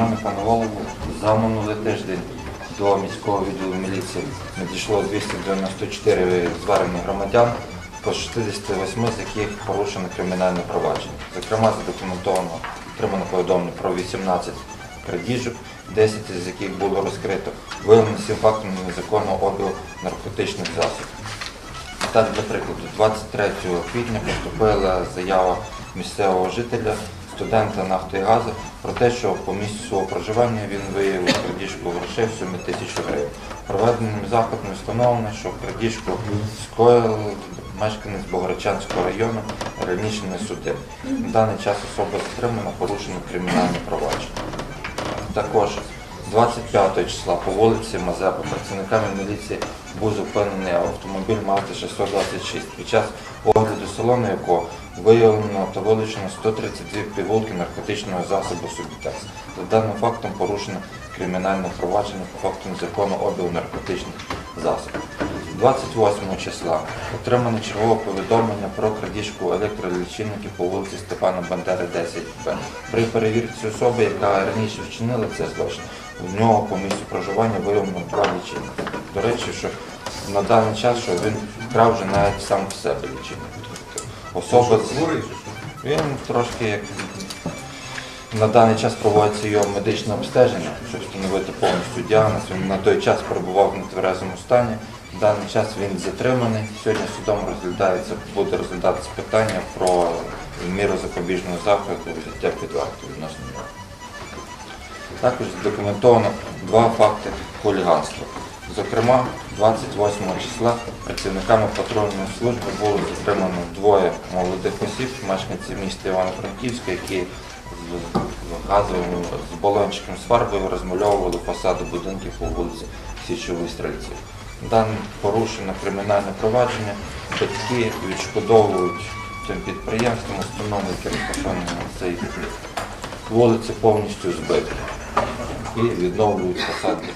економіка на голову за минулий тиждень до міського відділу міліції надійшло 294 звернення громадян, по 68 з яких порушено кримінальне провадження. Зокрема, задокументовано отримано повідомлення про 18 крадіжок, 10 з яких було розкрито, виявлено 7 фактів незаконного обігу наркотичних засобів. Так, для прикладу, 23 квітня поступила заява місцевого жителя студента нафти про те, що по місці свого проживання він виявив крадіжку грошей в сумі тисячі гривень. Проведеним запитом встановлено, що крадіжку скоїли мешканець Богородчанського району, раніше не судив. На даний час особа затримана, порушено кримінальне провадження. Також 25 числа по вулиці Мазепа працівниками міліції був зупинений автомобіль Мазда 626, під час огляду салону якого виявлено та вилучено 132 пігулки наркотичного засобу Субітекс. За даним фактом порушено кримінальне провадження по факту незаконного обігу наркотичних засобів. 28 числа отримано чергове повідомлення про крадіжку електролічильників по вулиці Степана Бандери 10Б. При перевірці особи, яка раніше вчинила цей злочин, в нього по місцю проживання виявлено два лічильники. До речі, що на даний час що він вкрав вже навіть сам в себе лічильник. Особа з- він трошки як на даний час проводиться його медичне обстеження, щоб встановити повністю діагноз. Він на той час перебував в нетверезому стані. В даний час він затриманий. Сьогодні судом розглядається, буде розглядатися питання про міру запобіжного заходу взяття під варту відносно нього. Також задокументовано два факти хуліганства. Зокрема, 28 числа працівниками патрульної служби було затримано двоє молодих осіб, мешканці міста Івано-Франківська, які з газовим з балончиком з фарбою розмальовували фасади будинків по вулиці Січових Стрільців. Дане порушено кримінальне провадження, батьки відшкодовують тим підприємствам, установам, які розташовані на цій вулиці повністю збиті і відновлюють посадки.